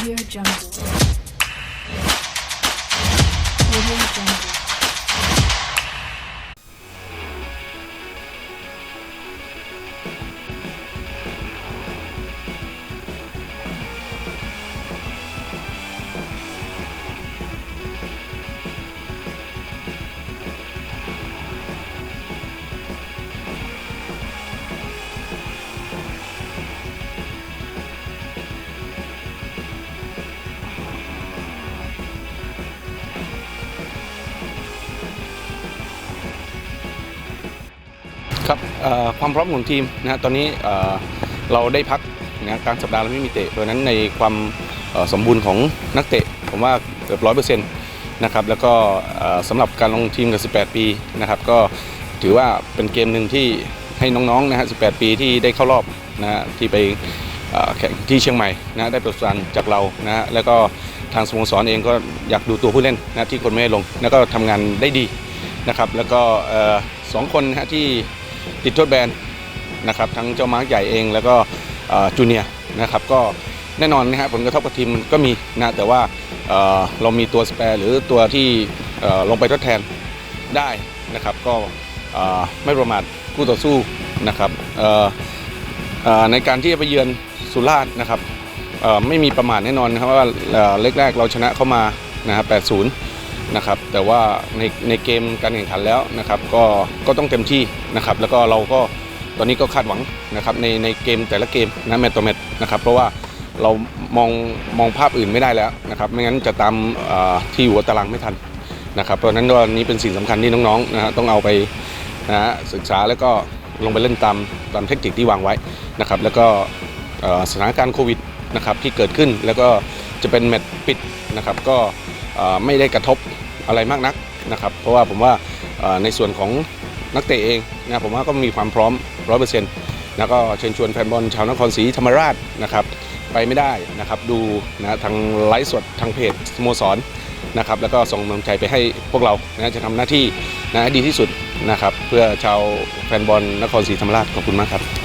Audio Jungle. ครับความพร้อมของทีมนะตอนนี้เราได้พักนะกลางสัปดาห์เราไม่มีเตะเพราะนั้นในความสมบูรณ์ของนักเตะผมว่าเกือบร้อยเปอร์เซ็นต์นะครับแล้วก็สำหรับการลงทีมกับ 18 ปีนะครับก็ถือว่าเป็นเกมหนึ่งที่ให้น้องๆนะฮะ 18 ปีที่ได้เข้ารอบนะฮะที่ไปแข่งที่เชียงใหม่นะได้ประสบการณ์จากเรานะฮะแล้วก็ทางสโมสรเองก็อยากดูตัวผู้เล่นนะที่คนไม่ลง แล้วก็ทำงานได้ดีนะครับแล้วก็สองคนนะฮะที่ ติดโทษแบนนะครับทั้งเจ้ามาร์กใหญ่เองแล้วก็จูเนียนะครับก็แน่นอนนะฮะผลกระทบกับทีมมันก็มีนะแต่ว่าเเรามีตัวสเปร์หรือตัวที่ลงไปทดแทนได้นะครับ ก็ไม่ประมาทคู่ต่อสู้นะครับในการที่จะไปเยือนสุราษฎร์นะครับไม่มีประมาทแน่นอนนะครับว่าเอ่อเล็กแรกเราชนะเข้ามานะครับ8-0 นะครับแต่ว่าในในเกมการแข่งขันแล้วนะครับก็ก็ต้องเต็มที่นะครับแล้วก็เราก็ตอนนี้ก็คาดหวังนะครับในในเกมแต่ละเกมนะแมตต์ต่อแมตต์นะครับเพราะว่าเรามองมองภาพอื่นไม่ได้แล้วนะครับไม่งั้นจะตามที่อยู่ตารางไม่ทันนะครับเพราะนั้นวันนี้เป็นสิ่งสำคัญที่น้องๆนะฮะต้องเอาไปนะฮะศึกษาแล้วก็ลงไปเล่นตามตามเทคนิคที่วางไว้นะครับแล้วก็สถานการณ์โควิดนะครับที่เกิดขึ้นแล้วก็จะเป็นแมตช์ปิดนะครับก็ไม่ได้กระทบ อะไรมากนักนะครับเพราะว่าผมว่าในส่วนของนักเตะเองนะผมว่าก็มีความพร้อม100%แล้วก็เชิญชวนแฟนบอลชาวนครศรีธรรมราชนะครับไปไม่ได้นะครับดูนะทางไลฟ์สดทางเพจสโมสรนะครับแล้วก็ส่งกำลังใจไปให้พวกเรานะจะทำหน้าที่นะดีที่สุดนะครับเพื่อชาวแฟนบอลนครศรีธรรมราชขอบคุณมากครับ